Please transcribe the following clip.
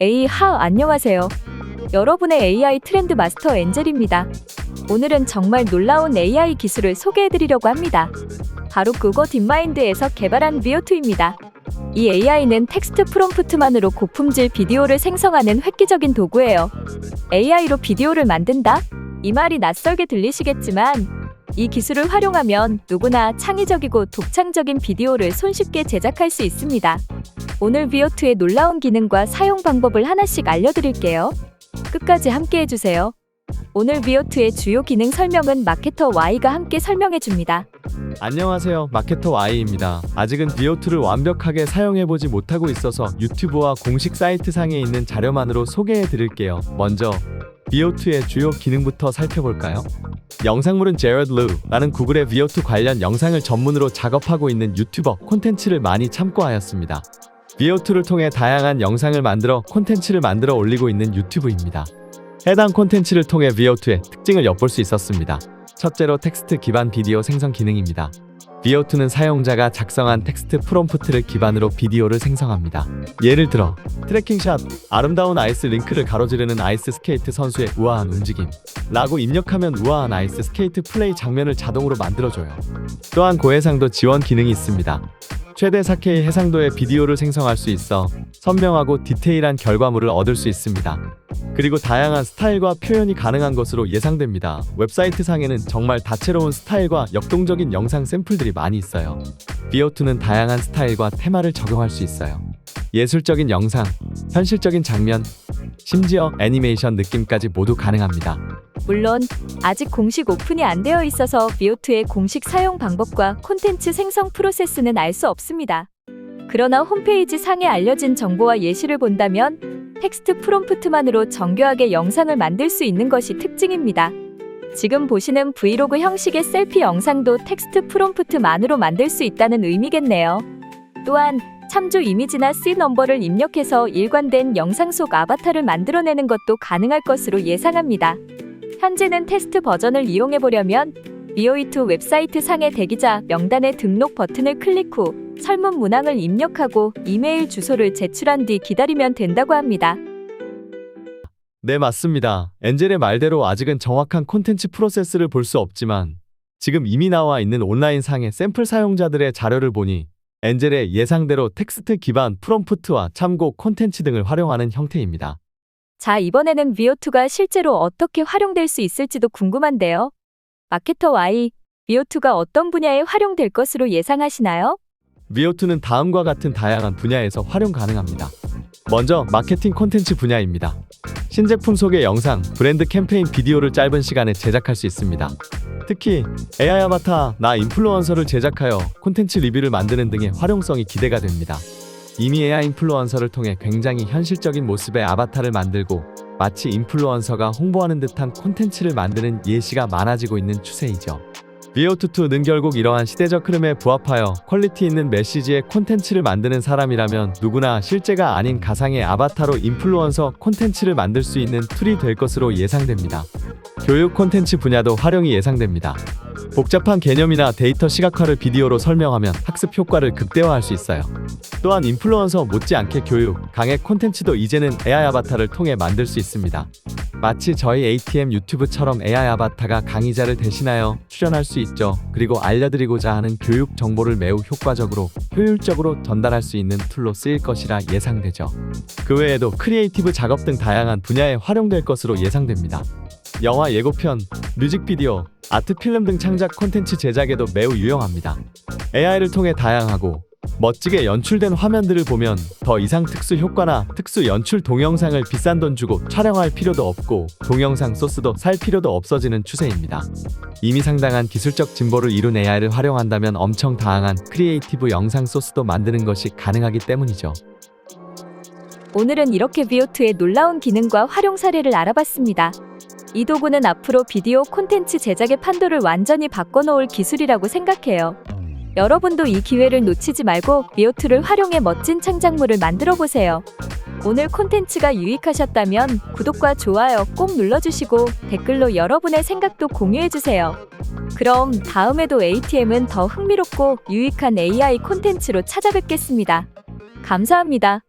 에이 하 안녕하세요. 여러분의 AI 트렌드 마스터 엔젤입니다. 오늘은 정말 놀라운 AI 기술을 소개해드리려고 합니다. 바로 구거 딥마인드에서 개발한 비오투입니다. 이 AI는 텍스트 프롬프트만으로 고품질 비디오를 생성하는 획기적인 도구예요. AI로 비디오를 만든다? 이 말이 낯설게 들리시겠지만 이 기술을 활용하면 누구나 창의적이고 독창적인 비디오를 손쉽게 제작할 수 있습니다. 오늘 비오트의 놀라운 기능과 사용 방법을 하나씩 알려드릴게요. 끝까지 함께 해주세요. 오늘 비오트의 주요 기능 설명은 마케터 Y가 함께 설명해 줍니다. 안녕하세요. 마케터 Y입니다. 아직은 비오트를 완벽하게 사용해보지 못하고 있어서 유튜브와 공식 사이트 상에 있는 자료만으로 소개해 드릴게요. 먼저 비오트의 주요 기능부터 살펴볼까요? 영상물은 제러드 루라는 구글의 비오트 관련 영상을 전문으로 작업하고 있는 유튜버 콘텐츠를 많이 참고하였습니다. 비오트를 통해 다양한 영상을 만들어 콘텐츠를 만들어 올리고 있는 유튜브입니다. 해당 콘텐츠를 통해 비오트의 특징을 엿볼 수 있었습니다. 첫째로 텍스트 기반 비디오 생성 기능입니다. 비오투는 사용자가 작성한 텍스트 프롬프트를 기반으로 비디오를 생성합니다. 예를 들어 트래킹샷, 아름다운 아이스 링크를 가로지르는 아이스 스케이트 선수의 우아한 움직임 라고 입력하면 우아한 아이스 스케이트 플레이 장면을 자동으로 만들어줘요. 또한 고해상도 지원 기능이 있습니다. 최대 4K 해상도의 비디오를 생성할 수 있어 선명하고 디테일한 결과물을 얻을 수 있습니다. 그리고 다양한 스타일과 표현이 가능한 것으로 예상됩니다. 웹사이트 상에는 정말 다채로운 스타일과 역동적인 영상 샘플들이 많이 있어요. 비오투는 다양한 스타일과 테마를 적용할 수 있어요. 예술적인 영상, 현실적인 장면, 심지어 애니메이션 느낌까지 모두 가능합니다. 물론 아직 공식 오픈이 안 되어 있어서 비오트의 공식 사용 방법과 콘텐츠 생성 프로세스는 알 수 없습니다. 그러나 홈페이지 상에 알려진 정보와 예시를 본다면 텍스트 프롬프트만으로 정교하게 영상을 만들 수 있는 것이 특징입니다. 지금 보시는 브이로그 형식의 셀피 영상도 텍스트 프롬프트만으로 만들 수 있다는 의미겠네요. 또한 참조 이미지나 C 넘버를 입력해서 일관된 영상 속 아바타를 만들어내는 것도 가능할 것으로 예상합니다. 현재는 테스트 버전을 이용해 보려면 비오이2 웹사이트 상의 대기자 명단의 등록 버튼을 클릭 후 설문 문항을 입력하고 이메일 주소를 제출한 뒤 기다리면 된다고 합니다. 네, 맞습니다. 엔젤의 말대로 아직은 정확한 콘텐츠 프로세스를 볼 수 없지만 지금 이미 나와 있는 온라인 상의 샘플 사용자들의 자료를 보니 엔젤의 예상대로 텍스트 기반 프롬프트와 참고 콘텐츠 등을 활용하는 형태입니다. 자, 이번에는 비오2가 실제로 어떻게 활용될 수 있을지도 궁금한데요. 마케터 Y, 비오2가 어떤 분야에 활용될 것으로 예상하시나요? 비오투는 다음과 같은 다양한 분야에서 활용 가능합니다. 먼저 마케팅 콘텐츠 분야입니다. 신제품 소개 영상, 브랜드 캠페인 비디오를 짧은 시간에 제작할 수 있습니다. 특히 AI 아바타, 나 인플루언서를 제작하여 콘텐츠 리뷰를 만드는 등의 활용성이 기대가 됩니다. 이미 AI 인플루언서를 통해 굉장히 현실적인 모습의 아바타를 만들고 마치 인플루언서가 홍보하는 듯한 콘텐츠를 만드는 예시가 많아지고 있는 추세이죠. 비오투투는 결국 이러한 시대적 흐름에 부합하여 퀄리티 있는 메시지의 콘텐츠를 만드는 사람이라면 누구나 실제가 아닌 가상의 아바타로 인플루언서 콘텐츠를 만들 수 있는 툴이 될 것으로 예상됩니다. 교육 콘텐츠 분야도 활용이 예상됩니다. 복잡한 개념이나 데이터 시각화를 비디오로 설명하면 학습 효과를 극대화할 수 있어요. 또한 인플루언서 못지않게 교육, 강의 콘텐츠도 이제는 AI 아바타를 통해 만들 수 있습니다. 마치 저희 ATM 유튜브처럼 AI 아바타가 강의자를 대신하여 출연할 수 있죠. 그리고 알려드리고자 하는 교육 정보를 매우 효과적으로, 효율적으로 전달할 수 있는 툴로 쓰일 것이라 예상되죠. 그 외에도 크리에이티브 작업 등 다양한 분야에 활용될 것으로 예상됩니다. 영화 예고편, 뮤직비디오, 아트 필름 등 창작 콘텐츠 제작에도 매우 유용합니다. AI를 통해 다양하고 멋지게 연출된 화면들을 보면 더 이상 특수 효과나 특수 연출 동영상을 비싼 돈 주고 촬영할 필요도 없고 동영상 소스도 살 필요도 없어지는 추세입니다. 이미 상당한 기술적 진보를 이룬 AI를 활용한다면 엄청 다양한 크리에이티브 영상 소스도 만드는 것이 가능하기 때문이죠. 오늘은 이렇게 비오트의 놀라운 기능과 활용 사례를 알아봤습니다. 이 도구는 앞으로 비디오 콘텐츠 제작의 판도를 완전히 바꿔놓을 기술이라고 생각해요. 여러분도 이 기회를 놓치지 말고 비오트를 활용해 멋진 창작물을 만들어 보세요. 오늘 콘텐츠가 유익하셨다면 구독과 좋아요 꼭 눌러주시고 댓글로 여러분의 생각도 공유해주세요. 그럼 다음에도 ATM은 더 흥미롭고 유익한 AI 콘텐츠로 찾아뵙겠습니다. 감사합니다.